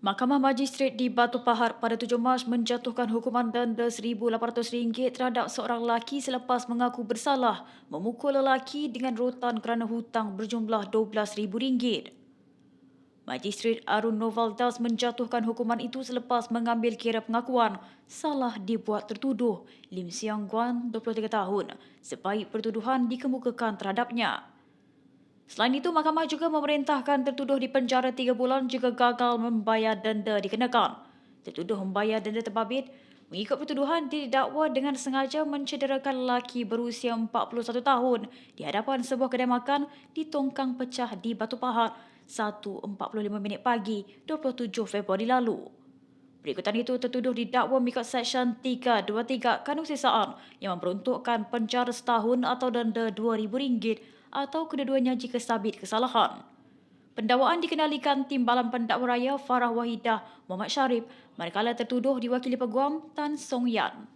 Mahkamah Magistrate di Batu Pahar pada 7 Mac menjatuhkan hukuman denda RM1,800 terhadap seorang lelaki selepas mengaku bersalah memukul lelaki dengan rotan kerana hutang berjumlah RM12,000. Magistrate Arun Novaldas menjatuhkan hukuman itu selepas mengambil kira pengakuan salah dibuat tertuduh Lim Siang Guan, 23 tahun, sebaik pertuduhan dikemukakan terhadapnya. Selain itu, mahkamah juga memerintahkan tertuduh di penjara tiga bulan jika gagal membayar denda dikenakan. Tertuduh membayar denda terbabit mengikut pertuduhan didakwa dengan sengaja mencederakan lelaki berusia 41 tahun di hadapan sebuah kedai makan di Tongkang Pecah di Batu Pahar 1.45 minit pagi 27 Februari lalu. Berikutan itu, tertuduh didakwa mengikut Seksyen 323 Kanun Sisaan yang memperuntukkan penjara setahun atau denda RM2,000 atau kedua-duanya jika sabit kesalahan. Pendakwaan dikenalikan Timbalan Pendakwa Raya Farah Wahidah Muhammad Sharif manakala tertuduh diwakili peguam Tan Song Yan.